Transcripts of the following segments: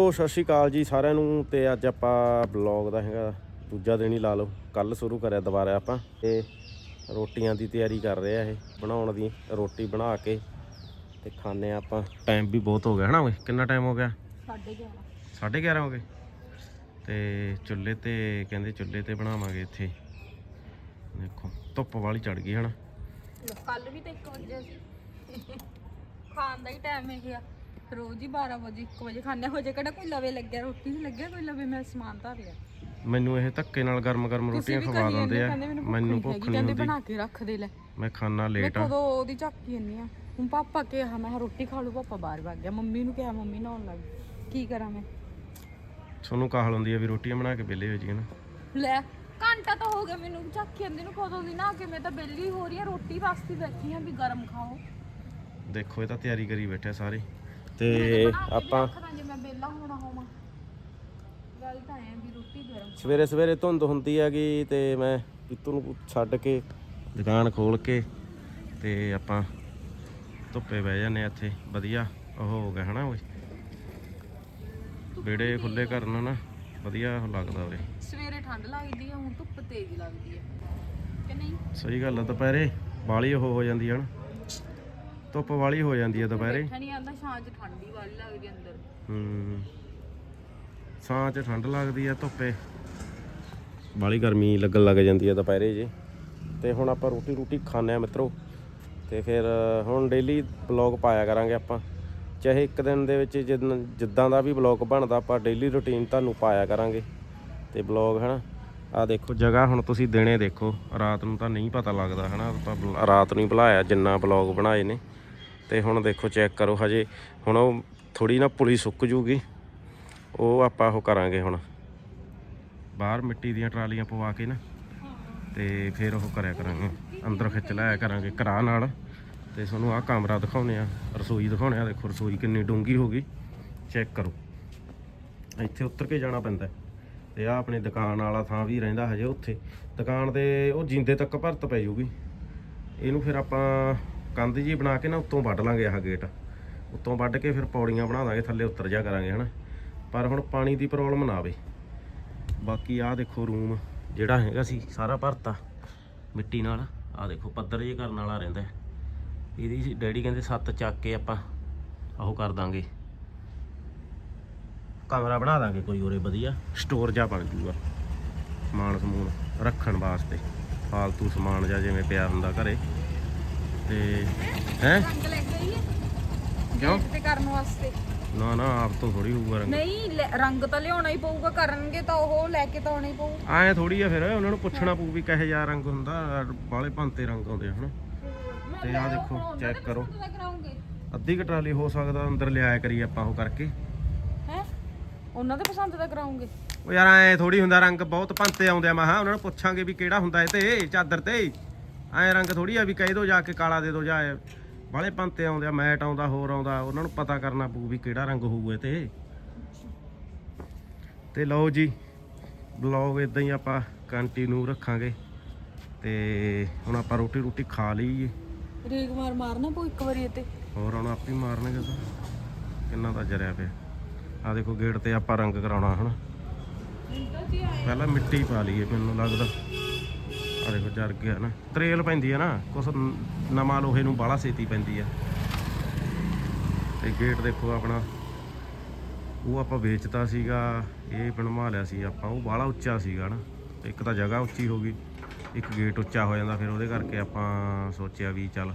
ਸੋ ਸਤਿ ਸ਼੍ਰੀ ਅਕਾਲ ਜੀ ਸਾਰਿਆਂ ਨੂੰ ਤੇ ਅੱਜ ਆਪਾਂ ਬਲੌਗ ਦਾ ਹੈਗਾ ਦੂਜਾ ਦਿਨ ਹੀ ਲਾ ਲਓ। ਕੱਲ ਸ਼ੁਰੂ ਕਰਿਆ ਦੁਬਾਰਾ ਆਪਾਂ ਤੇ ਰੋਟੀਆਂ ਦੀ ਤਿਆਰੀ ਕਰ ਰਹੇ ਆ ਇਹ ਬਣਾਉਣ ਦੀ ਰੋਟੀ ਬਣਾ ਕੇ ਤੇ ਖਾਣੇ ਆਪਾਂ। ਟਾਈਮ ਵੀ ਬਹੁਤ ਹੋ ਗਿਆ ਹਨਾ ਓਏ ਕਿੰਨਾ ਟਾਈਮ ਹੋ ਗਿਆ? 11:30 11:30 ਹੋ ਗਏ। ਤੇ ਚੁੱਲ੍ਹੇ ਤੇ ਕਹਿੰਦੇ ਚੁੱਲ੍ਹੇ ਤੇ ਬਣਾਵਾਂਗੇ ਇੱਥੇ। ਦੇਖੋ ਧੁੱਪ ਵਾਲੀ ਚੜ ਗਈ ਹਨਾ। ਕੱਲ ਵੀ ਤਾਂ 1 ਵਜੇ ਸੀ। ਖਾਣ ਦਾ ਹੀ ਟਾਈਮ ਇਹ ਆ ਰੋਜ਼ ਹੀ 12 ਵਜੇ 1 ਵਜੇ ਖਾਣੇ ਹੋ। ਜੇ ਕਿਹੜਾ ਕੋਈ ਲਵੇ ਲੱਗਿਆ ਰੋਟੀ ਨਹੀਂ ਲੱਗਿਆ ਕੋਈ ਲਵੇ ਮੈਂ ਸਮਾਨ ਧਰ ਲਿਆ। ਮੈਨੂੰ ਇਹ ਧੱਕੇ ਨਾਲ ਗਰਮ ਗਰਮ ਰੋਟੀਆਂ ਖਵਾ ਦਿੰਦੇ ਆ। ਮੈਨੂੰ ਭੁੱਖ ਨਹੀਂ ਹੁੰਦੀ। ਬਣਾ ਕੇ ਰੱਖ ਦੇ ਲੈ। ਮੈਂ ਖਾਣਾ ਲੇਟ ਆ। ਕਦੋਂ ਉਹਦੀ ਝਾਕੀ ਜੰਨੀ ਆ ਹੁਣ ਪਾਪਾ ਕਿਹਾ ਮੈਂ ਰੋਟੀ ਖਾ ਲੂ ਪਾਪਾ ਬਾਹਰ ਵਗ ਗਿਆ। ਮੰਮੀ ਨੂੰ ਕਿਹਾ ਮੰਮੀ ਨਹਾਉਣ ਲੱਗ। ਕੀ ਕਰਾਂ ਮੈਂ? ਤੁਹਾਨੂੰ ਕਾਹਲ ਹੁੰਦੀ ਆ ਵੀ ਰੋਟੀਆਂ ਬਣਾ ਕੇ ਵਿਹਲੇ ਹੋ ਜੀ ਨਾ? ਲੈ ਘੰਟਾ ਤਾਂ ਹੋ ਗਿਆ ਮੈਨੂੰ ਝਾਕੀ ਜਾਂਦੀ ਨੂੰ ਕਦੋਂ ਦੀ ਨਾ ਕਿ। ਮੈਂ ਤਾਂ ਬੇਲੀ ਹੋ ਰਹੀ ਆ ਰੋਟੀ ਵਾਸਤੇ ਬੈਠੀ ਆ ਵੀ ਗਰਮ ਖਾਓ। ਦੇਖੋ ਇਹ ਤਾਂ ਤਿਆਰੀ ਕਰੀ ਬੈਠੇ ਸਾਰੇ। ਤੇ ਆਪਾਂ ਰੱਖਦਾ ਜੇ ਮੈਂ ਬੇਲਾ ਹੋਣਾ ਹੋਵਾਂ। ਗੱਲ ਤਾਂ ਐ ਵੀ ਰੋਟੀ ਗਰਮ ਸਵੇਰੇ ਸਵੇਰੇ ਧੁੰਦ ਹੁੰਦੀ ਹੈਗੀ ਤੇ ਮੈਂ ਪਿੱਤੂ ਨੂੰ ਛੱਡ ਕੇ ਦੁਕਾਨ ਖੋਲ ਕੇ ਤੇ ਆਪਾਂ ਧੁੱਪੇ ਬਹਿ ਜਾਂਦੇ ਆ ਇੱਥੇ। ਵਧੀਆ ਉਹ ਹੋ ਗਿਆ ਹਨਾ ਓਏ। ਵਿਹੜੇ ਖੁੱਲੇ ਕਰਨ ਨਾ ਵਧੀਆ ਲੱਗਦਾ ਓਏ ਸਵੇਰੇ ਠੰਡ ਲੱਗਦੀ ਆ ਹੁਣ ਧੁੱਪ ਤੇਜ਼ ਲੱਗਦੀ ਆ। ਕਿ ਨਹੀਂ? ਸਹੀ ਗੱਲ ਆ ਦੁਪਹਿਰੇ ਬਾਲੀ ਉਹ ਹੋ ਜਾਂਦੀ ਹੈ ਨਾ ਧੁੱਪ ਵਾਲੀ ਹੋ ਜਾਂਦੀ ਹੈ ਦੁਪਹਿਰੇ। ਬੈਠਾ ਨਹੀਂ ਆਂਦਾ ਛਾਂ 'ਚ ਠੰਡੀ ਵਾਲੀ ਲੱਗਦੀ ਅੰਦਰ। ਹੂੰ। ਸਾਂ ਚ ਠੰਡ ਲੱਗਦੀ ਆ ਧੁੱਪੇ। ਬਾਲੀ ਗਰਮੀ ਲੱਗਣ ਲੱਗ ਜਾਂਦੀ ਆ ਦੁਪਹਿਰੇ ਜੇ। ਤੇ ਹੁਣ ਆਪਾਂ ਰੋਟੀ ਰੋਟੀ ਖਾਣੇ ਆ ਮਿੱਤਰੋ। ਤੇ ਫਿਰ ਹੁਣ ਡੇਲੀ ਬਲੌਗ ਪਾਇਆ ਕਰਾਂਗੇ ਆਪਾਂ। ਚਾਹੇ ਇੱਕ ਦਿਨ ਦੇ ਵਿੱਚ ਜਿੱਦਾਂ ਦਾ ਵੀ ਬਲੌਗ ਬਣਦਾ ਆਪਾਂ ਡੇਲੀ ਰੁਟੀਨ ਤੁਹਾਨੂੰ ਪਾਇਆ ਕਰਾਂਗੇ। ਤੇ ਬਲੌਗ ਹਨਾ? ਆ ਦੇਖੋ, ਜਗ੍ਹਾ ਹੁਣ ਤੁਸੀਂ ਦਿਨੇ ਦੇਖੋ, ਰਾਤ ਨੂੰ ਤਾਂ ਨਹੀਂ ਪਤਾ ਲੱਗਦਾ, ਹਨਾ? ਆਪਾਂ ਰਾਤ ਨੂੰ ਹੀ ਬੁਲਾਇਆ, ਜਿੰਨਾ ਬਲੌਗ ਬਣਾਏ ਨੇ। ਤੇ ਹੁਣ ਦੇਖੋ ਚੈੱਕ ਕਰੋ ਹਜੇ। ਹੁਣ ਉਹ ਥੋੜੀ ਨਾ ਪੁਲੀ ਸੁੱਕ ਜੂਗੀ। ਉਹ ਆਪਾਂ ਉਹ ਕਰਾਂਗੇ ਹੁਣ। ਬਾਹਰ ਮਿੱਟੀ ਦੀਆਂ ਟਰਾਲੀਆਂ ਪਵਾ ਕੇ ਨਾ, ਤੇ ਫਿਰ ਉਹ ਕਰਿਆ ਕਰਾਂਗੇ। ਅੰਦਰ ਖਿੱਚ ਲਾਇਆ ਕਰਾਂਗੇ ਘਰਾਂ ਨਾਲ। ਤੇ ਤੁਹਾਨੂੰ ਆਹ ਕਮਰਾ ਦਿਖਾਉਨੇ ਆ ਰਸੋਈ ਦਿਖਾਉਨੇ ਆ ਦੇਖੋ, ਰਸੋਈ ਕਿੰਨੀ ਡੂੰਗੀ ਹੋ ਗਈ। ਚੈੱਕ ਕਰੋ। ਇੱਥੇ ਉੱਤਰ ਕੇ ਜਾਣਾ ਪੈਂਦਾ। ਤੇ ਆ ਆਪਣੀ ਦੁਕਾਨ ਵਾਲਾ ਥਾਂ ਵੀ ਰਹਿੰਦਾ ਹਜੇ ਉੱਥੇ। ਦੁਕਾਨ 'ਤੇ ਉਹ ਜਿੰਦੇ ਤੱਕ ਭਰਤ ਪੈ ਜੂਗੀ। ਇਹਨੂੰ ਫਿਰ ਆਪਾਂ ਕੰਧ ਜੀ ਬਣਾ ਕੇ ਨਾ ਉੱਤੋਂ ਵੱਢ ਲਾਂਗੇ ਆਹ ਗੇਟ ਉੱਤੋਂ ਵੱਢ ਕੇ ਫਿਰ ਪੌੜੀਆਂ ਬਣਾ ਦਾਂਗੇ, ਥੱਲੇ ਉਤਰ ਜਾ ਕਰਾਂਗੇ, ਹਨਾ। ਪਰ ਹੁਣ ਪਾਣੀ ਦੀ ਪ੍ਰੋਬਲਮ ਨਾ ਆਵੇ। ਬਾਕੀ ਆਹ ਦੇਖੋ ਰੂਮ ਜਿਹੜਾ ਹੈਗਾ ਸੀ, ਸਾਰਾ ਭਰਤਾ। ਮਿੱਟੀ ਨਾਲ। ਆਹ ਦੇਖੋ, ਪੱਧਰ ਜੇ ਕਰਨ ਵਾਲਾ ਰਹਿੰਦਾ। ਹੈ। ਇਹਦੀ ਡੈਡੀ ਕਹਿੰਦੇ ਸੱਤ ਚੱਕ ਕੇ ਆਪਾਂ ਉਹ ਕਰ ਦਾਂਗੇ। ਕਮਰਾ ਬਣਾ ਦਾਂਗੇ ਕੋਈ ਉਰੇ ਵਧੀਆ। ਸਟੋਰ ਜਾ ਬਣ ਜੂਗਾ। ਸਮਾਨ ਸਮੂਨ ਰੱਖਣ ਵਾਸਤੇ। ਫਾਲਤੂ ਸਮਾਨ ਜਾਂ ਜਿਵੇਂ ਪਿਆ ਹੁੰਦਾ ਘਰੇ। ਤੇ ਹੈ? ਕਿਉਂ? ਤੇ ਕਰਨ ਵਾਸਤੇ। ਨਾ ਨਾ ਆਪ ਤੋਂ ਥੋੜੀ ਹੋਊਗਾ ਰੰਗ। ਨਹੀਂ ਰੰਗ ਤਾਂ ਲਿਆਉਣਾ ਹੀ ਪਊਗਾ। ਕਰਨਗੇ ਤਾਂ ਉਹ ਲੈ ਕੇ ਤਾਂ ਆਉਣਾ ਹੀ ਪਊ। ਐ ਥੋੜੀ ਆ ਫਿਰ ਉਹਨਾਂ ਨੂੰ ਪੁੱਛਣਾ ਪਊ ਵੀ ਕਿਹੋ ਜਿਹਾ ਰੰਗ ਹੁੰਦਾ। ਬਾਲੇ ਭੰਤੇ ਰੰਗ ਆਉਂਦੇ ਆ ਹਨਾ? ਤੇ ਆਹ ਦੇਖੋ ਚੈੱਕ ਕਰੋ। ਅੱਧੀ ਕੁ ਟਰਾਲੀ ਹੋ ਸਕਦਾ ਅੰਦਰ ਲਿਆਇਆ ਕਰੀ ਆਪਾਂ ਉਹ ਕਰਕੇ। ਉਹਨਾਂ ਦੇ ਪਸੰਦ ਦਾ ਕਰਾਉਂਗੇ। ਉਹ ਯਾਰ ਐ ਥੋੜੀ ਹੁੰਦਾ ਰੰਗ ਬਹੁਤ ਭੰਤੇ ਆਉਂਦੇ ਆ ਮਹਾ ਉਹਨਾਂ ਨੂੰ ਪੁੱਛਾਂਗੇ ਵੀ ਕਿਹੜਾ ਹੁੰਦਾ ਇਹ ਤੇ ਚਾਦਰ ਤੇ। ਐ ਰੰਗ ਥੋੜੀ ਆ ਵੀ ਕਹਿ ਦੋ ਜਾ ਕੇ ਕਾਲਾ ਦੇ ਦੋ ਜਾਂ ਬਾਲੇ ਭੰਤੇ ਆਉਂਦੇ ਆ ਮੈਟ ਆਉਂਦਾ ਹੋਰ ਆਉਂਦਾ ਉਹਨਾਂ ਨੂੰ ਪਤਾ ਕਰਨਾ ਪਊ ਵੀ ਕਿਹੜਾ ਰੰਗ ਹੋਊ ਇਹ ਤੇ। ਤੇ ਲਓ ਜੀ ਬਲੌਗ ਇਦਾਂ ਹੀ ਆਪਾਂ ਕੰਟੀਨਿਊ ਰੱਖਾਂਗੇ। ਤੇ ਹੁਣ ਆਪਾਂ ਰੋਟੀ ਰੋਟੀ ਖਾ ਲਈਏ। ਰੇਗ ਮਾਰ ਮਾਰਨਾ ਪਊ ਇੱਕ ਵਾਰੀ ਤੇ। ਹੋਰ ਹੁਣ ਆਪੇ ਹੀ ਮਾਰਨਗੇ ਤਾਂ ਕਿੰਨਾ ਤਾਂ ਜਰਿਆ ਪਿਆ। ਆ ਦੇਖੋ ਗੇਟ ਤੇ ਆਪਾਂ ਰੰਗ ਕਰਾਉਣਾ ਹਨਾ? ਪਹਿਲਾਂ ਮਿੱਟੀ ਪਾ ਲਈਏ ਮੈਨੂੰ ਲੱਗਦਾ। ਆ ਦੇਖੋ ਜਰ ਗਿਆ ਨਾ। ਤਰੇਲ ਪੈਂਦੀ ਆ ਨਾ ਕੁਛ ਨਵਾਂ ਲੋਹੇ ਨੂੰ ਬਾਹਲਾ ਛੇਤੀ ਪੈਂਦੀ ਆ। ਤੇ ਗੇਟ ਦੇਖੋ ਆਪਣਾ। ਉਹ ਆਪਾਂ ਵੇਚਤਾ ਸੀਗਾ ਇਹ ਬਣਵਾ ਲਿਆ ਸੀ ਆਪਾਂ ਉਹ ਬਾਹਲਾ ਉੱਚਾ ਸੀਗਾ ਨਾ। ਇੱਕ ਤਾਂ ਜਗ੍ਹਾ ਉੱਚੀ ਹੋ ਗਈ ਇੱਕ ਗੇਟ ਉੱਚਾ ਹੋ ਜਾਂਦਾ ਫਿਰ ਉਹਦੇ ਕਰਕੇ ਆਪਾਂ ਸੋਚਿਆ ਵੀ ਚੱਲ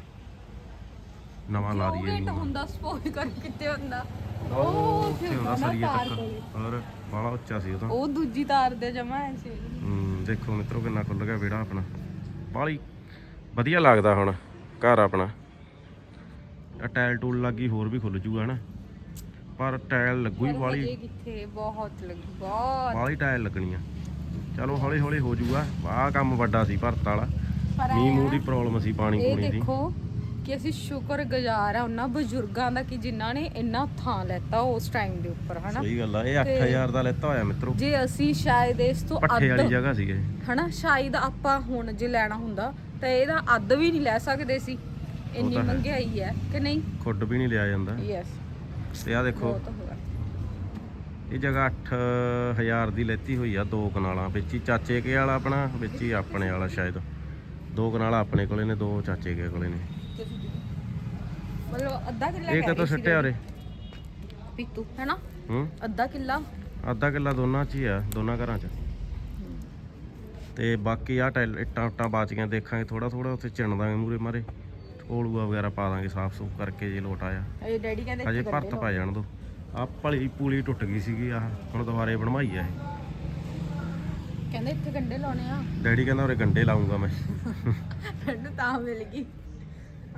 ਨਵਾਂ ਲਾ ਦਈਏ ਗੇਟ ਹੁੰਦਾ? ਸਪੋਇਲ ਕਰ ਕਿਤੇ ਹੁੰਦਾ? ਉਹ ਉੱਥੇ ਹੁੰਦਾ ਨਾ ਸਰੀਆ ਤਾਰ ਤੱਕ। ਕੋਲੇ। ਹੋਰ ਬਾਹਲਾ ਉੱਚਾ ਸੀ ਉਹ ਤਾਂ। ਉਹ ਦੂਜੀ ਤਾਰ ਦੇ ਜਮਾ ਐਸੇ ਹੂੰ ਦੇਖੋ ਮਿੱਤਰੋ ਕਿੰਨਾ ਖੁੱਲ ਗਿਆ ਵਿਹੜਾ ਆਪਣਾ। ਬਾਹਲੀ ਵਧੀਆ ਲੱਗਦਾ ਹੁਣ ਘਰ ਆਪਣਾ। ਆ ਟਾਇਲ ਟੂਲ ਲੱਗੀ ਹੋਰ ਵੀ ਖੁੱਲ ਜੂਗਾ ਪਰ ਟਾਇਲ ਲੱਗੂ ਹੀ ਬਾਹਲੀ। ਹਜੇ ਕਿੱਥੇ ਬਹੁਤ ਲੱਗੀ ਬਹੁਤ। ਬਾਹਲੀ ਟਾਇਲ ਲੱਗਣੀ ਆ। ਚਲੋ ਹੌਲੀ ਹੌਲੀ ਹੋ ਜੂਗਾ। ਆਹ ਕੰਮ ਵੱਡਾ ਸੀ ਭਰਤ ਵਾਲਾ। ਪਰ ਮੀਂਹ ਐਂ ਮੂੰਹ ਆ, ਦੀ ਪ੍ਰੋਬਲਮ ਸੀ ਪਾਣੀ ਇਹ ਪੂਣੀ ਦੀ। ਦੇਖੋ ਕਿ ਅਸੀਂ ਸ਼ੁਕਰਗੁਜ਼ਾਰ ਆ ਉਹਨਾਂ ਬਜ਼ੁਰਗਾਂ ਦਾ ਕਿ ਜਿਨ੍ਹਾਂ ਨੇ ਇੰਨਾ ਥਾਂ ਲੈਤਾ ਉਸ ਟਾਈਮ ਦੇ ਉੱਪਰ ਹਨਾ? ਸਹੀ ਗੱਲ ਆ ਇਹ 8000 ਦਾ ਲੈਤਾ ਹੋਇਆ ਮਿੱਤਰੋ। ਜੇ ਅਸੀਂ ਸ਼ਾਇਦ ਇਸ ਤੋਂ ਪੱਠੇ ਵਾਲੀ ਜਗ੍ਹਾ ਸੀ ਇਹ ਹਨਾ ਸ਼ਾਇਦ ਆਪਾਂ ਹੁਣ ਜੇ ਲੈਣਾ ਹੁੰਦਾ ਤਾਂ ਇਹਦਾ ਅੱਧ ਵੀ ਨਹੀਂ ਲੈ ਸਕਦੇ ਸੀ। ਇੰਨੀ ਤਾਂ ਹੈ। ਕਿ ਨਹੀਂ? ਖੁੱਡ ਵੀ ਨਹੀਂ ਲਿਆ ਜਾਂਦਾ। ਯੈਸ ਤੇ ਆ ਦੇਖੋ ਇਹ ਜਗ੍ਹਾ 8000 ਦੀ ਲੈਤੀ ਹੋਈ ਆ ਦੋ ਕਨਾਲਾਂ ਵਿੱਚ ਹੀ। ਚਾਚੇ ਕੇ ਵਾਲਾ ਆਪਣਾ ਵਿੱਚ ਹੀ ਆਪਣੇ ਵਾਲਾ ਸ਼ਾਇਦ। ਦੋ ਕਨਾਲਾਂ ਆਪਣੇ ਕੋਲੇ ਨੇ ਦੋ ਚਾਚੇ ਕੇ ਕੋਲੇ ਨੇ। ਮਤਲਬ ਅੱਧਾ ਕਿੱਲਾ ਇਹ ਕਦੋਂ ਸਿੱਟਿਆ ਉਰੇ? ਪੀਤੂ ਹੈਨਾ? ਹੂੰ। ਅੱਧਾ ਕਿੱਲਾ। ਅੱਧਾ ਕਿੱਲਾ ਦੋਨਾਂ 'ਚ ਹੀ ਆ ਦੋਨਾਂ ਘਰਾਂ 'ਚ। ਤੇ ਬਾਕੀ ਆ ਇੱਟਾਂ ਉੱਟਾਂ ਬਾਚੀਆਂ ਦੇਖਾਂਗੇ ਥੋੜਾ ਥੋੜਾ ਉੱਥੇ ਚਿਣ ਦਾਂਗੇ ਮੂਰੇ। ਮਾਰੇ ਕੋਲੂਆ ਵਗੈਰਾ ਪਾ ਦਾਂਗੇ ਸਾਫ਼ ਸੂਫ ਕਰਕੇ ਜੇ ਲੋਟ ਆਇਆ। ਇਹ ਡੈਡੀ ਕਹਿੰਦੇ ਹਜੇ ਭਰਤ ਪਾ ਜਾਣ ਦੋ। ਆ ਭਲੀ ਪੂਲੀ ਟੁੱਟ ਗਈ ਸੀਗੀ ਆਹ ਹੁਣ ਦੁਬਾਰੇ ਬਣਵਾਈ ਆ ਇਹ। ਕਹਿੰਦੇ ਇੱਥੇ ਗੰਡੇ ਲਾਉਣੇ ਆ। ਡੈਡੀ ਕਹਿੰਦਾ ਉਰੇ ਗੰਡੇ ਲਾਉਂਗਾ ਮੈਂ। ਮੈਨੂੰ ਤਾਂ ਮਿਲ ਗਈ।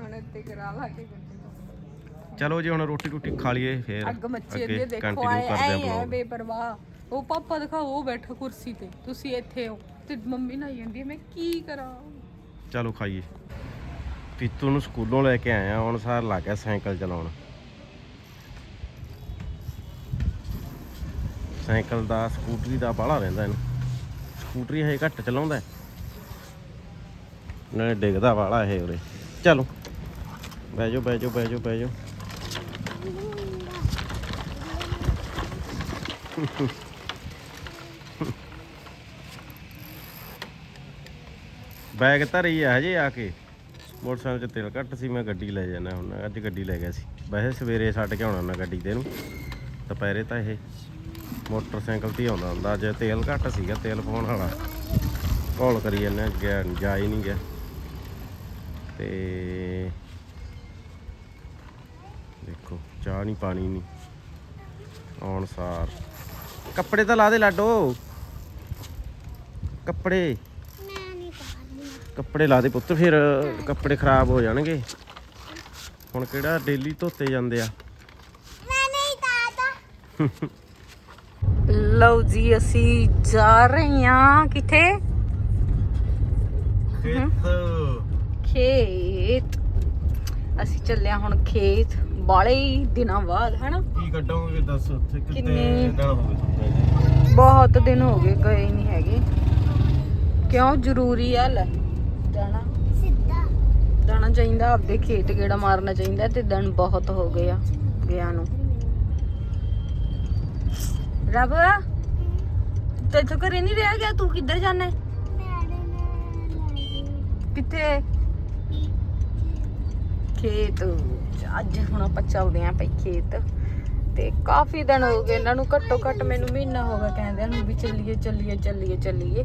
ਹੁਣ ਇੱਥੇ ਕਰਾ ਲਾ ਕੇ ਗੰਡੇ ਲਾਉਣੇ। ਚਲੋ ਜੀ ਹੁਣ ਰੋਟੀ ਰੋਟੀ ਖਾ ਲਈਏ ਫੇਰ ਅੱਗ ਮੱਚੀ ਅੱਗੇ ਦੇਖੋ continue ਆਏ ਕਰਦੇ ਆ vlog। ਬੇਪਰਵਾਹ। ਉਹ ਪਾਪਾ ਦਿਖਾਓ ਉਹ ਬੈਠਾ ਕੁਰਸੀ ਤੇ। ਤੁਸੀਂ ਇੱਥੇ ਹੋ ਤੇ ਮੰਮੀ ਨਾ ਜਾਂਦੀ ਹੈ ਮੈਂ ਕੀ ਕਰਾਂ? ਚਲੋ ਖਾਈਏ। ਪੀਤੂ ਨੂੰ ਸਕੂਲੋਂ ਲੈ ਕੇ ਆਇਆ ਹੁਣ ਸਾਰ ਲੱਗ ਗਿਆ ਸਾਈਕਲ ਚਲਾਉਣ। ਸਾਈਕਲ ਦਾ ਸਕੂਟਰੀ ਦਾ ਬਾਹਲਾ ਰਹਿੰਦਾ ਇਹਨੂੰ। ਸਕੂਟਰੀ ਇਹ ਘੱਟ ਚਲਾਉਂਦਾ। ਹੈ। ਨਾਲੇ ਡਿੱਗਦਾ ਵਾਲਾ ਇਹ ਉਰੇ। ਚਲੋ। ਬਹਿ ਜਾਓ ਬਹਿ ਜਾਓ ਬਹਿ ਜਾਓ ਬਹਿ ਜਾਓ। ਬੈਗ ਧਰੀ ਆ ਹਜੇ ਆ ਕੇ। ਮੋਟਰਸਾਈਕਲ 'ਚ ਤੇਲ ਘੱਟ ਸੀ ਮੈਂ ਗੱਡੀ ਲੈ ਜਾਣਾ ਹੁਣ ਅੱਜ ਗੱਡੀ ਲੈ ਗਿਆ ਸੀ। ਵੈਸੇ ਸਵੇਰੇ ਛੱਡ ਕੇ ਆਉਣਾ ਨਾ ਗੱਡੀ ਤੇ ਇਹਨੂੰ ਦੁਪਹਿਰੇ ਤਾਂ ਇਹ ਮੋਟਰਸਾਈਕਲ ਤੇ ਹੀ ਆਉਂਦਾ ਹੁੰਦਾ। ਅੱਜ ਤੇਲ ਘੱਟ ਸੀਗਾ ਤੇਲ ਪਾਉਣ ਵਾਲਾ। ਘੋਲ ਕਰੀ ਜਾਂਦੇ ਹਾਂ, ਗਿਆ ਜਾ ਹੀ ਨਹੀਂ ਗਿਆ। ਤੇ ਦੇਖੋ ਚਾਹ ਨਹੀਂ ਪਾਣੀ ਨਹੀਂ। ਆਉਣ ਸਾਰ। ਕੱਪੜੇ ਤਾਂ ਲਾ ਦੇ ਲਾਡੋ। ਕੱਪੜੇ। ਕੱਪੜੇ ਲਾ ਦੇ ਪੁੱਤ ਫਿਰ ਕੱਪੜੇ ਖਰਾਬ ਹੋ ਜਾਣਗੇ। ਹੁਣ ਕਿਹੜਾ ਡੇਲੀ ਧੋਤੇ ਜਾਂਦੇ ਆ? ਲਓ ਜੀ ਅਸੀਂ ਜਾ ਰਹੇ ਹਾਂ। ਕਿੱਥੇ? ਖੇਤ। ਖੇਤ। ਅਸੀਂ ਚੱਲੇ ਹਾਂ ਹੁਣ ਖੇਤ। ਬਾਲੇ ਹੀ ਦਿਨਾਂ ਬਾਅਦ ਹੈਨਾ? ਕੀ ਕੱਢੋਗੇ ਦੱਸ ਉੱਥੇ ਕਿੰਨੇ? ਦਿਨ ਹੋ ਗਏ ਬਹੁਤ ਦਿਨ ਹੋ ਗਏ ਗਏ ਨਹੀਂ ਹੈਗੇ। ਕਿਉਂ ਜ਼ਰੂਰੀ ਆ ਲੈ? ਜਾਣਾ। ਜਾਣਾ ਚਾਹੀਦਾ ਆਪਦੇ ਖੇਤ ਗੇੜਾ ਮਾਰਨਾ ਚਾਹੀਦਾ ਤੇ ਦਿਨ ਬਹੁਤ ਹੋ ਗਏ ਆ ਗਿਆ ਨੂੰ। ਰਬ ਤੇ ਤੂੰ ਘਰੇ ਨਹੀਂ ਰਹਿ ਗਿਆ? ਤੂੰ ਕਿੱਧਰ ਜਾਣਾ ਕਿੱਥੇ? ਖੇਤ। ਅੱਜ ਹੁਣ ਆਪਾਂ ਚੱਲਦੇ ਆਂ ਭਾਈ ਖੇਤ ਤੇ ਕਾਫੀ ਦਿਨ ਹੋ ਗਏ ਇਹਨਾਂ ਨੂੰ ਘੱਟੋ ਘੱਟ ਮੈਨੂੰ ਮਹੀਨਾ ਹੋ ਗਿਆ ਕਹਿੰਦਿਆਂ ਨੂੰ ਵੀ ਚੱਲੀਏ ਚੱਲੀਏ ਚੱਲੀਏ ਚੱਲੀਏ।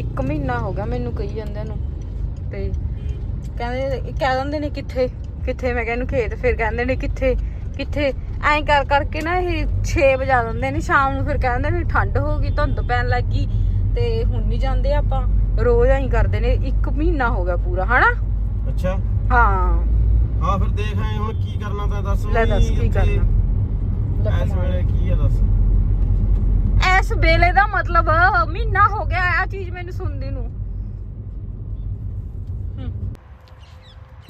ਇੱਕ ਮਹੀਨਾ ਹੋ ਗਿਆ ਮੈਨੂੰ ਕਹੀ ਜਾਂਦਿਆਂ ਨੂੰ। ਤੇ ਕਹਿੰਦੇ ਕਹਿ ਦਿੰਦੇ ਨੇ ਕਿੱਥੇ ਕਿੱਥੇ? ਮੈਂ ਕਹਿੰਨੂੰ ਖੇਤ ਫਿਰ ਕਹਿੰਦੇ ਨੇ ਕਿੱਥੇ ਕਿੱਥੇ? ਐਂ ਕਰ ਕਰਕੇ ਨਾ ਇਹ 6 ਵਜਾ ਦਿੰਦੇ ਨੇ ਸ਼ਾਮ ਨੂੰ ਫਿਰ ਕਹਿੰਦੇ ਨੇ ਠੰਡ ਹੋ ਗਈ ਧੁੰਦ ਪੈਣ ਲੱਗੀ ਤੇ ਹੁਣ ਨਹੀਂ ਜਾਂਦੇ ਆਪਾਂ। ਰੋਜ਼ ਐਂ ਕਰਦੇ ਨੇ ਇੱਕ ਮਹੀਨਾ ਹੋ ਗਿਆ ਪੂਰਾ ਹਨਾ? ਅੱਛਾ। ਹਾਂ। ਹਾਂ ਫਿਰ ਦੇਖ ਆਏ ਹੁਣ ਕੀ ਕਰਨਾ ਤਾਂ ਦੱਸ ਲੈ ਦੱਸ ਕੀ ਕਰਨਾ? ਇਸ ਵੇਲੇ ਕੀ ਆ ਦੱਸ? ਇਸ ਵੇਲੇ ਦਾ ਮਤਲਬ ਮਹੀਨਾ ਹੋ ਗਿਆ ਆ ਚੀਜ਼ ਮੈਨੂੰ ਸੁਣਦੀ ਨੂੰ।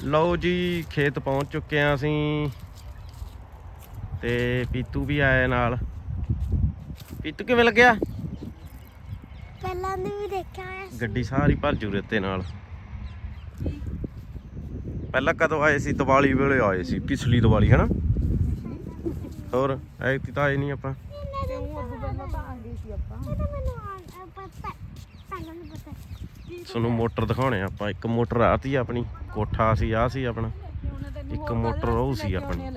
ਲਓ ਜੀ ਖੇਤ ਪਹੁੰਚ ਚੁੱਕੇ ਆ ਅਸੀਂ ਤੇ ਪੀਤੂ ਵੀ ਆਇਆ ਨਾਲ। ਪੀਤੂ ਕਿਵੇਂ ਲੱਗਿਆ? ਪਹਿਲਾਂ ਨੇ ਵੀ ਦੇਖਿਆ ਗੱਡੀ ਸਾਰੀ ਭਰ ਜੂ ਰੇਤੇ ਨਾਲ। ਪਹਿਲਾਂ ਕਦੋਂ ਆਏ ਸੀ? ਦੀਵਾਲੀ ਵੇਲੇ ਆਏ ਸੀ ਪਿਛਲੀ ਦੀਵਾਲੀ ਹਨਾ? ਹੋਰ ਐਤੀ ਤਾਂ ਆਏ ਨਹੀਂ ਆਪਾਂ। ਤੁਹਾਨੂੰ ਮੋਟਰ ਦਿਖਾਉਣੇ ਆਪਾਂ। ਇੱਕ ਮੋਟਰ ਆ ਤੀ ਆਪਣੀ ਕੋਠਾ ਸੀ ਆ ਸੀ ਆਪਣਾ। ਇੱਕ ਮੋਟਰ ਉਹ ਸੀ ਆਪਣੀ।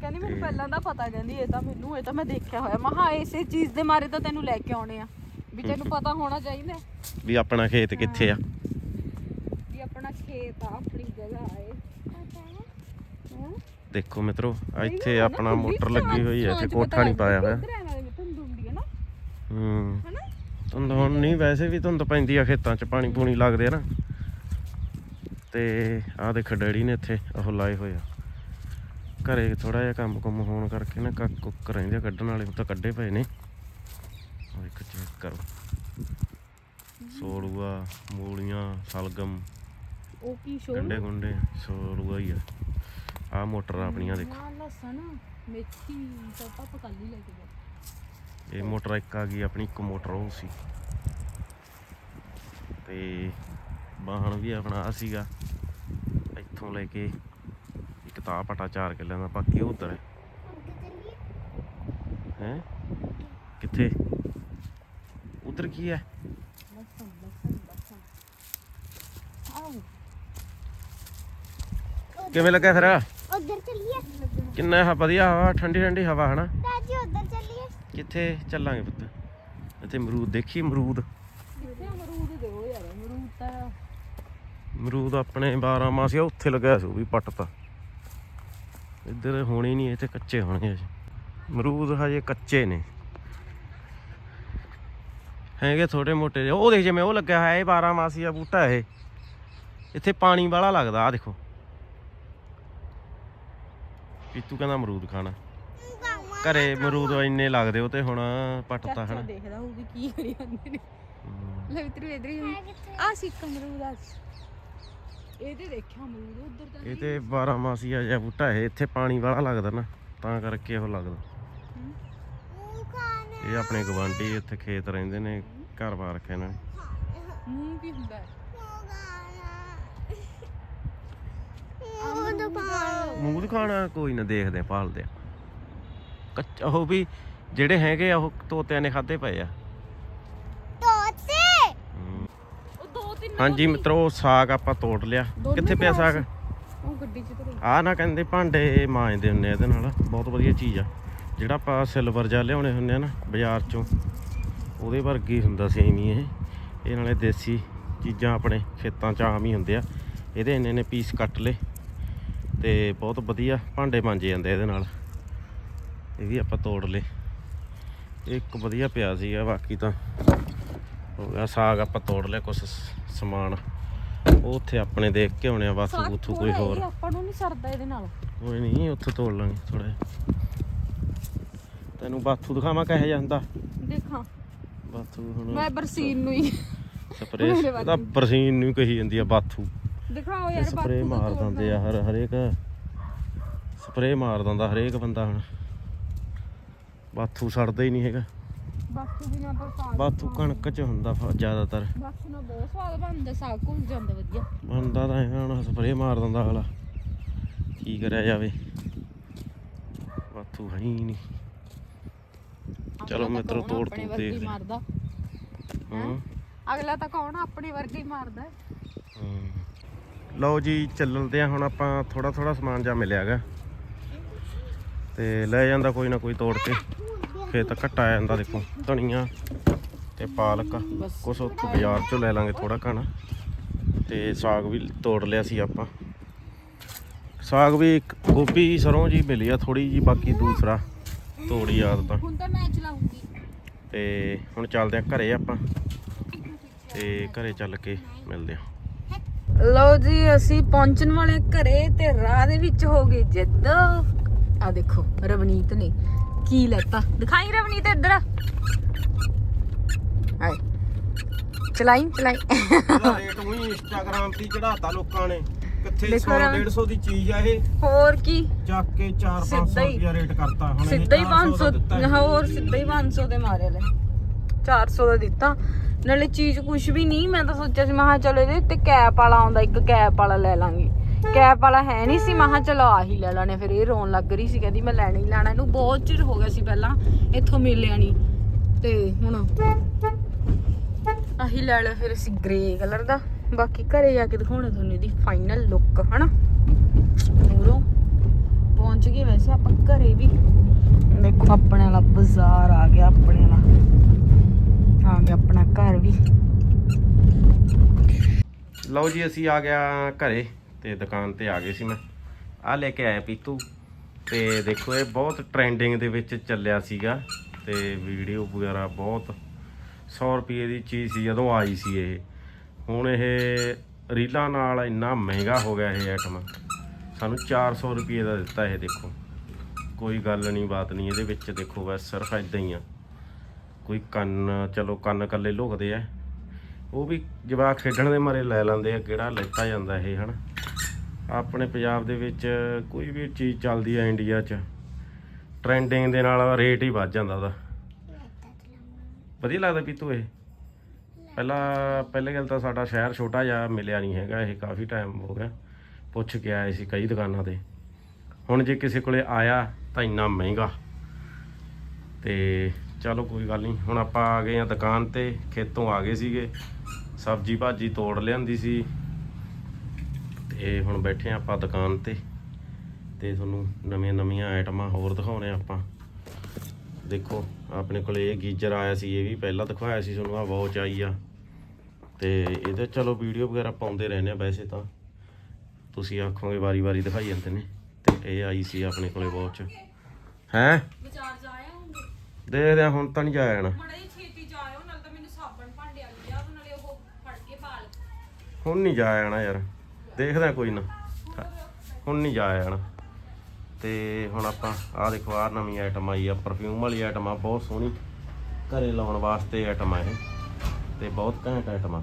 ਕਹਿੰਦੀ ਮੈਨੂੰ ਪਹਿਲਾਂ ਦਾ ਪਤਾ ਕਹਿੰਦੀ ਇਹ ਤਾਂ ਮੈਨੂੰ ਇਹ ਤਾਂ ਮੈਂ ਦੇਖਿਆ ਹੋਇਆ। ਮੈਂ ਹਾਂ ਇਸੇ ਚੀਜ਼ ਦੇ ਮਾਰੇ ਤਾਂ ਤੈਨੂੰ ਲੈ ਕੇ ਆਉਣੇ ਆ। ਵੀ ਤੈਨੂੰ ਪਤਾ ਹੋਣਾ ਚਾਹੀਦਾ। ਵੀ ਆਪਣਾ ਖੇਤ ਕਿੱਥੇ ਆ? ਖੇਤ ਆ ਆਪਣੀ ਜਗ੍ਹਾ ਹੈ? ਦੇਖੋ ਮਿੱਤਰੋ ਆ ਇੱਥੇ ਆਪਣਾ ਮੋਟਰ ਲੱਗੀ ਹੋਈ ਹੈ ਇੱਥੇ ਕੋਠਾ ਨਹੀਂ ਪਾਇਆ ਹੋਇਆ। ਹੂੰ ਧੁੰਦ ਹੁਣ ਨਹੀਂ ਵੈਸੇ ਵੀ ਧੁੰਦ ਪੈਂਦੀ ਆ ਖੇਤਾਂ 'ਚ ਪਾਣੀ ਪੂਣੀ ਲੱਗਦੇ ਆ ਨਾ। ਤੇ ਆਹ ਦੇਖ ਡੈਡੀ ਨੇ ਇੱਥੇ ਉਹ ਲਾਏ ਹੋਏ ਆ। ਘਰੇ ਥੋੜਾ ਜਿਹਾ ਕੰਮ ਕੁਮ ਹੋਣ ਕਰਕੇ ਨਾ ਕੱਕ ਕੁੱਕ ਰਹਿੰਦੇ ਆ ਕੱਢਣ ਵਾਲੇ ਤਾਂ ਕੱਢੇ ਪਏ ਨੇ। ਇੱਕ ਚੈੱਕ ਕਰੋ। ਸੋਲੂਆ ਮੂਲੀਆਂ ਸਲਗਮ। ਉਹ ਕੀ ਸ਼ੋਰ ਗੰਡੇ ਗੁੰਡੇ ਸੋਲੂਆ ਹੀ ਆ। ਆਹ ਮੋਟਰ ਆ ਆਪਣੀਆਂ ਦੇਖੋ। ਲਸਣ ਮੇਥੀ ਤਾਂ ਪਾਪਾ ਕੱਲ ਹੀ ਲੈ ਕੇ ਗਏ ਇਹ ਮੋਟਰ ਇੱਕ ਆ ਗਈ ਆਪਣੀ ਇੱਕ ਮੋਟਰ ਉਹ ਸੀ। ਤੇ ਵਾਹਣ ਵੀ ਆਪਣਾ ਆ ਸੀਗਾ। ਇੱਥੋਂ ਲੈ ਕੇ ਇੱਕ ਤਾਂ ਪਟਾ ਚਾਰ ਕਿੱਲਿਆਂ ਦਾ ਬਾਕੀ ਉਧਰ ਹੈ। ਹੈ? ਕਿੱਥੇ? ਉਧਰ ਕੀ ਹੈ ਲਸਣ ਲਸਣ ਲਸਣ ਆਉ ਕਿਵੇਂ ਲੱਗਾ ਫਿਰ? ਉਧਰ ਚੱਲੀਏ। ਕਿੰਨਾ ਹ- ਵਧੀਆ ਹਵਾ ਠੰਡੀ ਠੰਡੀ ਹਵਾ ਹਨਾ? ਦਾਦੀ ਉਧਰ ਚੱਲੀਏ। ਕਿੱਥੇ ਚੱਲਾਂਗੇ ਪੁੱਤ? ਇੱਥੇ ਅਮਰੂਦ ਦੇਖੀ ਅਮਰੂਦ? ਅਮਰੂਦ ਦਿਓ ਯਾਰ ਅਮਰੂਦ ਤਾਂ ਅਮਰੂਦ ਆਪਣੇ 12 ਮਾਸੀ ਆ ਉੱਥੇ ਲੱਗਿਆ ਸੀ ਉਹ ਵੀ ਪੱਟ ਤਾ। ਇੱਧਰ ਹੋਣੀ ਨਹੀਂ ਤੇ ਕੱਚੇ ਹੋਣਗੇ ਅਜੇ ਅਮਰੂਦ ਹਜੇ ਕੱਚੇ ਨੇ। ਹੈਗੇ ਥੋੜੇ ਮੋਟੇ ਜਿਹੇ। ਉਹ ਦੇਖ ਜਿਵੇਂ ਉਹ ਲੱਗਿਆ ਹੋਇਆ ਇਹ 12 ਮਾਸੀ ਆ ਬੂਟਾ ਇਹ। ਇੱਥੇ ਪਾਣੀ ਵਾਲਾ ਲੱਗਦਾ ਆ ਦੇਖੋ। ਪੀਤੂ ਕਹਿੰਦਾ ਅਮਰੂਦ ਖਾਣਾ। ਘਰੇ ਅਮਰੂਦ ਇੰਨੇ ਲੱਗਦੇ ਉਹ ਤੇ ਹੁਣ ਪੱਟਤਾ ਚਾਚਾ ਹਨਾ। ਦੇਖਦਾ ਉਹ ਵੀ ਕੀ ਕਰੀ ਜਾਂਦੇ ਨੇ। ਲੈ ਇਧਰ ਇਧਰ ਆ ਸੀ ਅਮਰੂਦ ਆ ਇਹਦੇ ਦੇਖਿਆ ਅਮਰੂਦ ਉਧਰ ਤਾਂ ਇਹ ਤੇ 12 ਮਾਸੀ ਆ ਜਿਹਾ ਬੂਟਾ ਇਹ ਇੱਥੇ ਪਾਣੀ ਵਾਲਾ ਲੱਗਦਾ ਨਾ ਤਾਂ ਕਰਕੇ ਉਹ ਲੱਗਦਾ। ਇਹ ਆਪਣੇ ਗਵਾਂਢੀ ਇੱਥੇ ਖੇਤ ਰਹਿੰਦੇ ਨੇ ਘਰ ਬਾਰ ਇਹਨਾਂ ਨੇ। ਮੂੰਹ ਕੀ ਹੁੰਦਾ? ਹੈ? ਮੂੰਹ ਖਾਣਾ ਮੂੰਹ ਖਾਣਾ ਮੂੰਹ ਖਾਣਾ ਕੋਈ ਨਾ ਦੇਖਦੇ ਆ ਕੱਚਾ ਉਹ ਵੀ ਜਿਹੜੇ ਹੈਗੇ ਆ ਉਹ ਤੋਤਿਆਂ ਨੇ ਖਾਦੇ ਪਏ ਆ। ਤੋਤੇ? ਹਮ। ਉਹ ਦੋ ਤਿੰਨ ਹਾਂਜੀ ਮਿੱਤਰੋ ਸਾਗ ਆਪਾਂ ਤੋੜ ਲਿਆ। ਕਿੱਥੇ ਪਿਆ ਸਾਗ? ਉਹ ਗੱਡੀ 'ਚ ਧਰੇ ਆ ਨਾ ਕਹਿੰਦੇ ਭਾਂਡੇ ਮਾਂਜਦੇ ਹੁੰਨੇ ਆ ਇਹਦੇ ਨਾਲ। ਬਹੁਤ ਵਧੀਆ ਚੀਜ਼ ਆ। ਜਿਹੜਾ ਆਪਾਂ ਸਿਲਵਰ ਜਾਂ ਲਿਆਉਣੇ ਹੁੰਨੇ ਆ ਨਾ ਬਾਜ਼ਾਰ ਚੋਂ ਉਹਦੇ ਵਰਗੀ ਹੁੰਦਾ ਸੇਮ ਹੀ ਇਹ। ਇਹ ਨਾਲੇ ਦੇਸੀ ਚੀਜ਼ਾਂ ਆਪਣੇ ਖੇਤਾਂ 'ਚ ਆਮ ਹੀ ਹੁੰਦੇ ਆ। ਇਹਦੇ ਇੰਨੇ ਨੇ ਪੀਸ ਕੱਟ ਲਏ। ਤੇ ਬਹੁਤ ਵਧੀਆ ਭਾਂਡੇ ਮਾਂਜੇ ਜਾਂਦੇ ਇਹਦੇ ਨਾਲ। ਇਹ ਵੀ ਆਪਾਂ ਤੋੜ ਲਏ। ਇੱਕ ਵਧੀਆ ਪਿਆ ਸੀਗਾ ਬਾਕੀ ਤਾਂ ਹੋ ਗਿਆ ਸਾਗ ਆਪਾਂ ਤੋੜ ਲਿਆ ਸ- ਸਮਾਨ। ਉਹ ਉੱਥੇ ਆਪਣੇ ਦੇਖ ਕੇ ਆਉਣੇ ਆ ਬਸ ਉਥੋਂ ਕੋਈ ਹੋਰ। ਆਪਾਂ ਨੂੰ ਨਹੀਂ ਸਰਦਾ ਇਹਦੇ ਨਾਲ। ਕੋਈ ਨਹੀਂ ਉੱਥੇ ਤੋੜ ਲਾਂਗੇ ਥੋੜਾ ਤੈਨੂੰ ਬਾਥੂ ਦਿਖਾਵਾਂ ਕਿਹੋ ਜਿਹਾ ਹੁੰਦਾ? ਦੇਖਾਂ। ਬਾਥੂ ਹੁਣ ਮੈਂ ਬਰਸੀਨ ਨੂੰ ਹੀ। ਸਪਰੇ ਮੇਰੇ ਉਹਦਾ ਬਰਸੀਨ ਨੂੰ ਕਹੀ ਜਾਂਦੀ ਆ ਬਾਥੂ। ਦਿਖਾਓ ਯਾਰ ਸਪਰੇ ਮਾਰ ਦਿੰਦੇ ਆ ਹਰ ਹਰੇਕ। ਸਪਰੇ ਮਾਰ ਦਿੰਦਾ ਹਰੇਕ ਬੰਦਾ ਹੁਣ। ਬਾਥੂ ਸੜਦਾ ਹੀ ਨਹੀਂ ਹੈਗਾ। ਬਾਪੂ ਬਿਨਾ ਪਰ ਸਾਗ ਬਾਥੂ ਕਣਕ ਚ ਹੁੰਦਾ ਜ਼ਿਆਦਾਤਰ। ਬਾਪੂ ਨਾਲ ਬਹੁਤ ਸਵਾਦ ਬਣਦਾ ਸਾਗ ਘੁਲ ਜਾਂਦਾ ਵਧੀਆ। ਬਣਦਾ ਤਾਂ ਹੈਗਾ ਹੁਣ ਸਪਰੇ ਮਾਰ ਦਿੰਦਾ ਅਗਲਾ। ਕੀ ਕਰਿਆ ਜਾਵੇ। ਬਾਥੂ ਹੈ ਹੀ ਨਹੀਂ। ਚਲੋ ਮਿੱਤਰੋ ਤੋੜ ਤੂੜ ਵਰਗੇ ਹੀ। ਹੂੰ? ਅਗਲਾ ਤਾਂ ਕੌਣ ਆਪਣੇ ਵਰਗੇ ਹੀ ਮਾਰਦਾ? ਹਮ। ਲਓ ਜੀ ਚੱਲਦੇ ਆ ਹੁਣ ਆਪਾਂ ਥੋੜਾ ਥੋੜਾ ਸਮਾਨ ਜਾ ਮਿਲਿਆਗਾ ਤੇ ਲੈ ਜਾਂਦਾ ਕੋਈ ਨਾ ਕੋਈ ਤੋੜ ਕੇ। ਫੇਰ ਤਾਂ ਘਟਾ ਜਾਂਦਾ ਦੇਖੋ ਧਨੀਆ ਤੇ ਪਾਲਕ। ਕੁਛ ਉੱਥੋਂ ਬਾਜ਼ਾਰ ਚੋਂ ਲੈ ਲਾਂਗੇ ਥੋੜਾ ਘਣਾ। ਤੇ ਸਾਗ ਵੀ ਤੋੜ ਲਿਆ ਸੀ ਆਪਾਂ। ਸਾਗ ਵੀ ਇੱਕ ਗੋਭੀ ਸਰੋਂ ਜੀ ਮਿਲੀ ਆ ਥੋੜੀ ਜੀ ਬਾਕੀ ਦੂਸਰਾ ਤੋੜੀ ਯਾਦ ਤਾਂ। ਹੁਣ ਤਾਂ ਮੈਂ ਚਲਾਉਂਗੀ। ਤੇ ਹੁਣ ਚੱਲਦੇ ਆ ਘਰੇ ਆਪਾਂ। ਤੇ ਘਰੇ ਚੱਲ ਕੇ ਮਿਲਦੇ ਆ ਲਓ ਜੀ ਅਸੀਂ ਪਹੁੰਚਣ ਵਾਲੇ ਘਰੇ ਤੇ ਰਾਹ ਦੇ ਵਿੱਚ ਹੋ ਗਈ ਜਿੱਦ। ਆ ਦੇਖੋ ਰਵਨੀਤ ਨੇ ਕੀ ਲੈਤਾ? ਦਿਖਾਈ ਰਵਨੀਤ ਇੱਧਰ। ਹਾਏ ਚਲਾਈ ਚਲਾਈ। ਰੇਟ ਉਹੀ ਇੰਸਟਾਗ੍ਰਾਮ ਤੇ ਚੜਾਤਾ ਲੋਕਾਂ ਨੇ। ਕਿੱਥੇ ਦੇਖੋ 100 ਨਾ। 150 ਦੀ ਚੀਜ਼ ਆ ਇਹ। ਹੋਰ ਕੀ? ਚੱਕ ਕੇ 4 500 ਸਿੱਧਾ ਹੀ- ਰੁਪਿਆ ਰੇਟ ਕਰਤਾ। ਹੁਣ ਸਿੱਧਾ ਹੀ 400 ਦਾ ਦਿੱਤਾ 500 ਇਹ। ਹੋਰ ਸਿੱਧਾ ਹੀ 500 ਦੇ ਮਾਰੇ ਲੈ 400 ਦਾ ਦਿੱਤਾ। ਨਾਲੇ ਚੀਜ਼ ਕੁਝ ਵੀ ਨਹੀਂ, ਮੈਂ ਤਾਂ ਸੋਚਿਆ ਸੀ ਮਹਾ ਚਲੋ ਇਹਦੇ ਉੱਤੇ ਕੈਪ ਵਾਲਾ ਆਉਂਦਾ, ਇੱਕ ਕੈਪ ਵਾਲਾ ਲੈ ਲਾਂਗੇ। ਕੈਪ ਵਾਲਾ ਹੈ ਨਹੀਂ ਸੀ ਮਹਾ ਚਲੋ ਆਹੀ ਲੈ ਲਾਣੇ ਫਿਰ ਇਹ ਰੋਣ ਲੱਗ ਰਹੀ ਸੀ, ਕਹਿੰਦੀ ਮੈਂ ਲੈਣਾ ਹੀ ਲੈਣਾ, ਇਹਨੂੰ ਬਹੁਤ ਚਿਰ ਹੋ ਗਿਆ ਸੀ ਪਹਿਲਾਂ ਇੱਥੋਂ ਮਿਲਿਆ ਨਹੀਂ ਤੇ ਹੁਣ ਆਹੀ ਲੈ ਲਿਆ ਫਿਰ ਅਸੀਂ ਗ੍ਰੇ ਕਲਰ ਦਾ। ਬਾਕੀ ਘਰੇ ਜਾ ਕੇ ਦਿਖਾਉਣਾ ਤੁਹਾਨੂੰ ਇਹਦੀ ਫਾਈਨਲ ਲੁੱਕ ਹਨਾ? ਮੂਰੋਂ ਪਹੁੰਚ ਗਏ ਵੈਸੇ ਆਪਾਂ ਘਰੇ ਵੀ। ਦੇਖੋ, ਆਪਣੇ ਵਾਲਾ ਬਾਜ਼ਾਰ ਆ ਗਿਆ, ਆਪਣੇ ਵਾਲਾ। ਆ ਗਿਆ ਆਪਣਾ ਘਰ ਵੀ। ਲਓ ਜੀ, ਅਸੀਂ ਆ ਗਿਆ ਘਰੇ ਤੇ ਦੁਕਾਨ ਤੇ ਆ ਗਏ ਸੀ ਮੈਂ। ਆ ਲੈ ਕੇ ਆਇਆ ਪੀਤੂ। ਤੇ ਦੇਖੋ, ਇਹ ਬਹੁਤ ਟ੍ਰੈਂਡਿੰਗ ਦੇ ਵਿੱਚ ਚੱਲਿਆ ਸੀਗਾ ਤੇ ਵੀਡੀਓ ਵਗੈਰਾ ਬਹੁਤ। 100 ਰੁਪਏ ਦੀ ਚੀਜ਼ ਸੀ, ਜਦੋਂ ਆਈ ਸੀ ਇਹ। ਹੁਣ ਇਹ ਰੀਲਾਂ ਨਾਲ ਇੰਨਾ ਮਹਿੰਗਾ ਹੋ ਗਿਆ ਇਹ ਆਈਟਮ ਸਾਨੂੰ 400 ਰੁਪਏ ਦਾ ਦਿੱਤਾ ਇਹ ਦੇਖੋ। ਕੋਈ ਗੱਲ ਨਹੀਂ, ਬਾਤ ਨਹੀਂ। ਇਹਦੇ ਵਿੱਚ ਦੇਖੋ, ਬਸ ਸਿਰਫ ਇਦਾਂ ਹੀ ਆ। ਕੋਈ ਕੰਨ, ਚਲੋ ਕੰਨ ਕੱਲੇ ਲੁਕਦੇ ਆ। ਉਹ ਵੀ ਜਵਾਕ ਖੇਡਣ ਦੇ ਮਾਰੇ ਲੈ ਲੈਂਦੇ ਆ, ਕਿਹੜਾ ਲੈਤਾ ਜਾਂਦਾ ਇਹ, ਹਨਾ? ਆਪਣੇ ਪੰਜਾਬ ਦੇ ਵਿੱਚ ਕੋਈ ਵੀ ਚੀਜ਼ ਚੱਲਦੀ ਆ ਇੰਡੀਆ 'ਚ ਟ੍ਰੈਂਡਿੰਗ ਦੇ ਨਾਲ ਰੇਟ ਹੀ ਵੱਧ ਜਾਂਦਾ ਉਹਦਾ। ਵਧੀਆ ਲੱਗਦਾ ਪੀਤੂ ਇਹ? ਪਹਿਲਾਂ, ਪਹਿਲੇ ਗੱਲ ਤਾਂ ਸਾਡਾ ਸ਼ਹਿਰ ਛੋਟਾ ਜਿਹਾ ਮਿਲਿਆ ਨਹੀਂ ਹੈਗਾ, ਇਹ ਕਾਫੀ ਟਾਈਮ ਹੋ ਗਿਆ। ਪੁੱਛ ਕੇ ਆਏ ਸੀ ਕਈ ਦੁਕਾਨਾਂ ਤੇ। ਹੁਣ ਜੇ ਕਿਸੇ ਕੋਲੇ ਆਇਆ ਤਾਂ ਇੰਨਾ ਮਹਿੰਗਾ। ਤੇ ਚਲੋ ਕੋਈ ਗੱਲ ਨਹੀਂ। ਹੁਣ ਆਪਾਂ ਆ ਗਏ ਆ ਦੁਕਾਨ ਤੇ, ਖੇਤੋਂ ਆ ਗਏ ਸੀਗੇ। ਸਬਜੀ ਭਾਜੀ ਤੋੜ ਲਿਆਂਦੀ ਸੀ। ਤੇ ਹੁਣ ਬੈਠੇ ਆ ਆਪਾਂ ਦੁਕਾਨ ਤੇ। ਤੇ ਤੁਹਾਨੂੰ ਨਵੀਆਂ ਨਵੀਆਂ ਆਈਟਮਾਂ ਹੋਰ ਦਿਖਾਉਣੇ ਆਪਾਂ। ਦੇਖੋ, ਆਪਣੇ ਕੋਲੇ ਇਹ ਗੀਜ਼ਰ ਆਇਆ ਸੀ, ਇਹ ਵੀ ਪਹਿਲਾਂ ਦਿਖਾਇਆ ਸੀ ਤੁਹਾਨੂੰ ਆ ਵਾਚ ਆਈ ਆ। ਤੇ ਇਹਦੇ ਚਲੋ ਵੀਡੀਓ ਵਗੈਰਾ ਪਾਉਂਦੇ ਰਹਿੰਦੇ ਆ ਵੈਸੇ ਤਾਂ। ਤੁਸੀਂ ਆਖੋਗੇ ਵਾਰੀ-ਵਾਰੀ ਦਿਖਾਈ ਜਾਂਦੇ ਨੇ। ਤੇ ਇਹ ਆਈ ਸੀ ਆਪਣੇ ਕੋਲੇ ਵਾਚ। ਹੈ? ਵਿਚਾਰ ਦੇਖਦੇ ਆ ਹੁਣ ਤਾਂ ਨਹੀਂ ਜਾਇਆ ਜਾਣਾ। ਮੜਾ ਜੀ ਛੇਤੀ ਜਾਇਓ ਨਾਲ ਤਾਂ ਮੈਨੂੰ ਸਾਬਣ ਭਾਂਡੇ ਵਾਲੀ ਆ ਤੇ ਨਾਲੇ ਉਹ ਫੜ ਕੇ ਪਾਲ। ਹੁਣ ਨਹੀਂ ਜਾਇਆ ਜਾਣਾ ਯਾਰ ਦੇਖਦੇ ਆ ਕੋਈ ਨਾ। ਹੁਣ ਨਹੀਂ ਜਾਇਆ ਜਾਣਾ। ਤੇ ਹੁਣ ਆਪਾਂ ਆਹ ਦੇਖੋ ਆਹ ਨਵੀਂ ਆਈਟਮ ਆਈ ਆ ਪਰਫਿਊਮ ਵਾਲੀ ਆਈਟਮ ਆ ਬਹੁਤ ਸੋਹਣੀ। ਘਰੇ ਲਾਉਣ ਵਾਸਤੇ ਆਈਟਮ ਆ ਇਹ ਤੇ ਬਹੁਤ ਘੈਂਟ ਆਈਟਮ ਆ।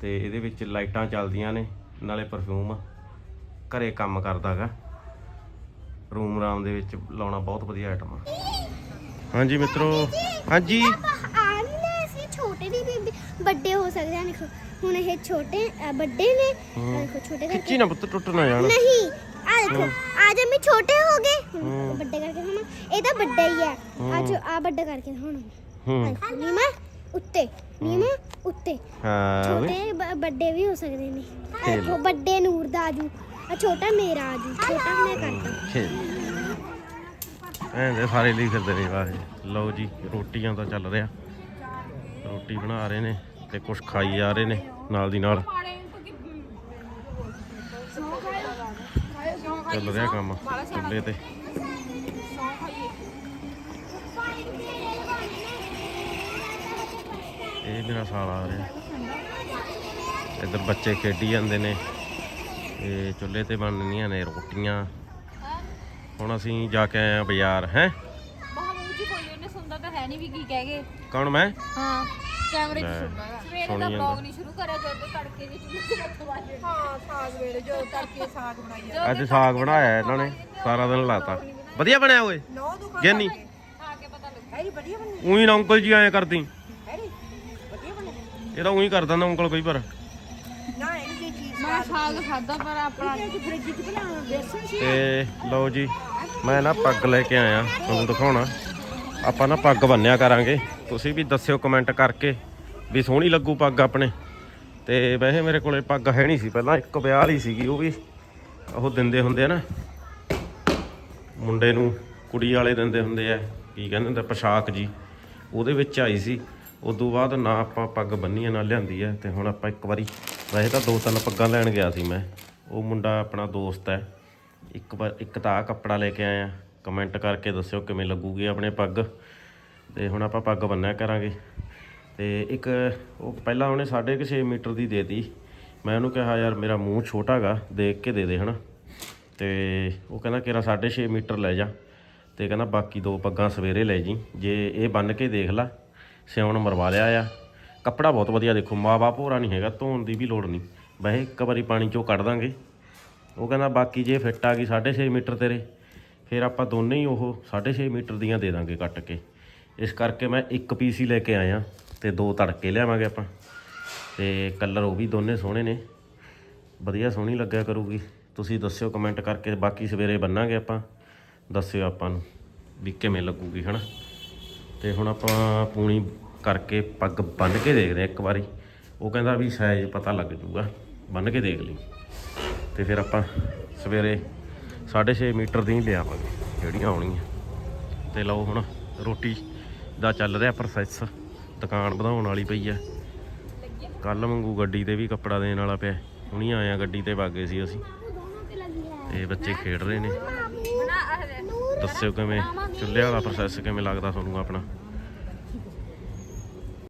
ਤੇ ਇਹਦੇ ਵਿੱਚ ਲਾਈਟਾਂ ਚੱਲਦੀਆਂ ਨੇ ਨਾਲੇ ਪਰਫਿਊਮ ਘਰੇ ਕੰਮ ਕਰਦਾਗਾ। ਰੂਮ ਰਾਮ ਦੇ ਵਿੱਚ ਲਾਉਣਾ ਬਹੁਤ ਵਧੀਆ ਆਈਟਮ ਆ। ਹਾਂਜੀ ਮਿੱਤਰੋ ਹਾਂਜੀ। ਆਨੇ ਛੋਟੇ ਵੱਡੇ ਹੋ ਸਕਦੇ ਹਨ ਹੁਣ ਇਹ ਛੋਟੇ ਅ, ਵੱਡੇ ਨੇ। ਆਹ ਦੇਖੋ ਛੋਟੇ ਕਰਕੇ ਖਿੱਚੀ ਨਾ ਪੁੱਤ ਟੁੱਟ ਨਾ ਜਾਣ। ਨਹੀਂ ਆ ਦੇਖੋ ਅੱਜ ਮੈਂ ਛੋਟੇ ਹੋ ਗਏ। ਹੁਣ ਵੱਡੇ ਕਰਕੇ ਹੁਣ ਇਹ ਤਾਂ ਵੱਡਾ ਹੀ ਹੈ। ਅੱਜ ਆ ਵੱਡਾ ਕਰਕੇ ਹੁਣ। ਹੂੰ। ਨੀਮਾ ਉੱਤੇ। ਨੀਮਾ ਉੱਤੇ। ਹਾਂ ਵੀ ਛੋਟੇ ਬ- ਵੱਡੇ ਵੀ ਹੋ ਸਕਦੇ ਨੇ। ਦੇਖੋ ਵੱਡੇ ਨੂਰ ਦਾ ਆਜੂ ਆ ਛੋਟਾ ਮੇਰਾ ਆਜੂ ਛੋਟਾ ਮੈਂ ਕਰਦਾ। ਖੇਲ। ਐਂਦੇ ਸਾਰੇ ਲਈ ਫਿਰਦੇ ਨੇ ਵਾਹ। ਲਓ ਜੀ, ਰੋਟੀਆਂ ਤਾਂ ਚੱਲ ਰਿਹਾ। ਰੋਟੀ ਬਣਾ ਰਹੇ ਨੇ ਤੇ ਕੁਝ ਖਾਈ ਜਾ ਰਹੇ ਨੇ ਨਾਲ ਦੀ ਨਾਲ। ਚੱਲ ਰਿਹਾ ਕੰਮ ਚੁੱਲ੍ਹੇ ਤੇ। ਇਹ ਮੇਰਾ ਸਾਲ ਆ ਰਿਹਾ। ਇੱਧਰ ਬੱਚੇ ਖੇਡੀ ਜਾਂਦੇ ਨੇ। ਇਹ ਚੁੱਲ੍ਹੇ ਤੇ ਬਣਨੀਆਂ ਨੇ ਰੋਟੀਆਂ। ਹੁਣ ਅਸੀਂ ਜਾ ਕੇ ਆਏ ਆ ਬਾਜ਼ਾਰ ਹੈ? ਮਹਾਮੂਦ ਜੀ ਕੋਈ ਉਹਨੇ ਸੁਣਦਾ ਤਾਂ ਹੈ ਨਹੀਂ ਵੀ ਕੀ ਕਹਿ ਗਏ। ਕੌਣ ਮੈਂ? ਹਾਂ ਕੈਮਰੇ 'ਚ ਲੈ, ਸੁਣਦਾ ਹੈਗਾ ਸਵੇਰੇ ਸੁਣੀ ਦਾ ਜਾਂਦਾ। ਵਲੌਗ ਨਹੀਂ ਸ਼ੁਰੂ ਕਰਿਆ ਜਦੋਂ ਤੇ ਤੜਕੇ ਦੇ ਚੁੱਲ੍ਹੇ ਤੇ ਹੱਥ ਵਾਜੇ ਹਾਂ ਸਾਗ ਵੇਲੇ ਜੋ ਤੜਕੇ ਸਾਗ ਬਣਾਈ ਅੱਜ ਸਾਗ ਬਣਾਇਆ ਇਹਨਾਂ ਨੇ ਸਾਰਾ ਦਿਨ ਲਾਤਾ। ਵਧੀਆ ਬਣਿਆ ਓਏ? ਨੌ ਦੁਕਾਨ। ਖਾ ਕੇ ਪਤਾ ਲੱਗੂ। ਹੈਰੀ ਵਧੀਆ ਬਣੀ ਉਹੀ ਨਾ ਅੰਕਲ ਜੀ ਆਏ ਕਰਦੀ। ਹੈਰੀ ਵਧੀਆ ਬਣੀ ਇਹ ਤਾਂ ਉਹੀ ਕਰ ਦਿੰਦਾ ਅੰਕਲ ਕਈ ਵਾਰ ਨਾ ਮੈਂ ਸਾਗ ਖਾਦਾ ਪਰ ਆਪਣਾ ਇਹ ਫ੍ਰਿਜ ਚ ਬਣਾ ਬੇਸਨ ਸੀ ਤੇ ਲਓ ਜੀ ਮੈਂ ਨਾ ਪੱਗ ਲੈ ਕੇ ਆਇਆ ਤੁਹਾਨੂੰ ਦਿਖਾਉਣਾ। ਆਪਾਂ ਨਾ ਪੱਗ ਬੰਨਿਆ ਕਰਾਂਗੇ। ਤੁਸੀਂ ਵੀ ਦੱਸਿਓ ਕਮੈਂਟ ਕਰਕੇ ਵੀ ਸੋਹਣੀ ਲੱਗੂ ਪੱਗ ਆਪਣੇ। ਤੇ ਵੈਸੇ ਮੇਰੇ ਕੋਲੇ ਪੱਗ ਹੈ ਨਹੀਂ ਸੀ ਪਹਿਲਾਂ ਇੱਕ ਵਿਆਹ ਵਾਲੀ ਸੀਗੀ ਉਹ ਵੀ। ਉਹ ਦਿੰਦੇ ਹੁੰਦੇ ਆ ਨਾ। ਮੁੰਡੇ ਨੂੰ ਕੁੜੀ ਵਾਲੇ ਦਿੰਦੇ ਹੁੰਦੇ ਆ ਕੀ ਕਹਿੰਦੇ ਹੁੰਦੇ ਪੋਸ਼ਾਕ ਜੀ। ਉਹਦੇ ਵਿੱਚ ਆਈ ਸੀ। ਉਦੋਂ ਬਾਅਦ ਨਾ ਆਪਾਂ ਪੱਗ ਬੰਨੀ ਨਾ ਲਿਆਂਦੀ ਆ ਤੇ ਹੁਣ ਆਪਾਂ ਇੱਕ ਵਾਰੀ ਵੈਸੇ ਤਾਂ ਦੋ ਤਿੰਨ ਪੱਗਾਂ ਲੈਣ ਗਿਆ ਸੀ ਮੈਂ। ਉਹ ਮੁੰਡਾ ਆਪਣਾ ਦੋਸਤ ਹੈ। ਇੱਕ ਵਾਰ ਇੱਕ ਤਾਂ ਆਹ ਕੱਪੜਾ ਲੈ ਕੇ ਆਇਆ ਕਮੈਂਟ ਕਰਕੇ ਦੱਸਿਓ ਕਿਵੇਂ ਲੱਗੂਗੀ ਆਪਣੇ ਪੱਗ। ਤੇ ਹੁਣ ਆਪਾਂ ਪੱਗ ਬੰਨਿਆ ਕਰਾਂਗੇ। ਤੇ ਇੱਕ ਉਹ ਪਹਿਲਾਂ ਉਹਨੇ 6.5 ਮੀਟਰ ਦੀ ਦੇਤੀ ਮੈਂ ਉਹਨੂੰ ਕਿਹਾ, ਯਾਰ ਮੇਰਾ ਮੂੰਹ ਛੋਟਾ ਗਾ, ਦੇਖ ਕੇ ਦੇ ਦੇ ਹਨਾ। ਤੇ ਉਹ ਕਹਿੰਦਾ ਕਿਰਾ 6.5 ਮੀਟਰ ਲੈ ਜਾ। ਤੇ ਕਹਿੰਦਾ, ਬਾਕੀ ਦੋ ਪੱਗਾਂ ਸਵੇਰੇ ਲੈ ਜੀ। ਜੇ ਇਹ ਬੰਨ ਕੇ ਦੇਖ ਲਾ, ਸਿਉਣ ਮਰਵਾ ਲਿਆ ਆ। ਕੱਪੜਾ ਬਹੁਤ ਵਧੀਆ ਦੇਖੋ ਮਾਵਾ ਭੋਰਾ ਨਹੀਂ ਹੈਗਾ, ਧੋਣ ਦੀ ਵੀ ਲੋੜ ਨਹੀਂ। ਵੈਸੇ ਇੱਕ ਵਾਰੀ ਪਾਣੀ ਚੋਂ ਕੱਢ ਦਾਂਗੇ। ਉਹ ਕਹਿੰਦਾ, ਬਾਕੀ ਜੇ ਫਿੱਟ ਆ ਗਈ 6.5 ਮੀਟਰ ਤੇਰੇ, ਫਿਰ ਆਪਾਂ ਦੋਨੇ ਹੀ ਉਹ 6.5 ਮੀਟਰ ਦੀਆਂ ਦੇ ਦਾਂਗੇ ਕੱਟ ਕੇ। ਇਸ ਕਰਕੇ ਮੈਂ ਇੱਕ ਪੀਸ ਹੀ ਲੈ ਕੇ ਆਇਆ ਤੇ ਦੋ ਤੜਕੇ ਲਿਆਵਾਂਗੇ ਆਪਾਂ। ਤੇ ਕਲਰ ਉਹ ਵੀ ਦੋਨੇ ਸੋਹਣੇ ਨੇ। ਵਧੀਆ ਸੋਹਣੀ ਲੱਗਿਆ ਕਰੂਗੀ। ਤੁਸੀਂ ਦੱਸਿਓ ਕਮੈਂਟ ਕਰਕੇ, ਬਾਕੀ ਸਵੇਰੇ ਬੰਨਾਂਗੇ ਆਪਾਂ। ਦੱਸਿਓ ਆਪਾਂ ਨੂੰ ਵੀ ਕਿਵੇਂ ਲੱਗੂਗੀ, ਹਨਾ? ਤੇ ਹੁਣ ਆਪਾਂ ਪੂਣੀ ਕਰਕੇ ਪੱਗ ਬੰਨ ਕੇ ਦੇਖਦੇ ਹਾਂ ਇੱਕ ਵਾਰੀ। ਉਹ ਕਹਿੰਦਾ ਵੀ ਸਾਈਜ਼ ਪਤਾ ਲੱਗ ਜੂਗਾ। ਬੰਨ ਕੇ ਦੇਖ ਲਈ। ਤੇ ਫਿਰ ਆਪਾਂ ਸਵੇਰੇ 6.5 ਮੀਟਰ ਦੀ ਹੀ ਲਿਆਵਾਂਗੇ, ਜਿਹੜੀਆਂ ਆਉਣੀਆਂ। ਤੇ ਲਓ ਹੁਣ ਰੋਟੀ ਦਾ ਚੱਲ ਰਿਹਾ ਪ੍ਰੋਸੈਸ ਦੁਕਾਨ ਵਧਾਉਣ ਵਾਲੀ ਪਈ ਆ। ਕੱਲ ਮੰਗੂ ਗੱਡੀ ਤੇ ਵੀ ਕੱਪੜਾ ਦੇਣ ਵਾਲਾ ਪਿਆ। ਹੁਣੀ ਆਇਆ ਗੱਡੀ ਤੇ ਵਾਗੇ ਸੀ ਅਸੀਂ। ਤੇ ਬੱਚੇ ਖੇਡ ਰਹੇ ਨੇ। ਦੱਸਿਓ ਕਿਵੇਂ, ਚੁੱਲ੍ਹੇ ਵਾਲਾ ਪ੍ਰੋਸੈਸ ਕਿਵੇਂ ਲੱਗਦਾ ਤੁਹਾਨੂੰ ਆਪਣਾ?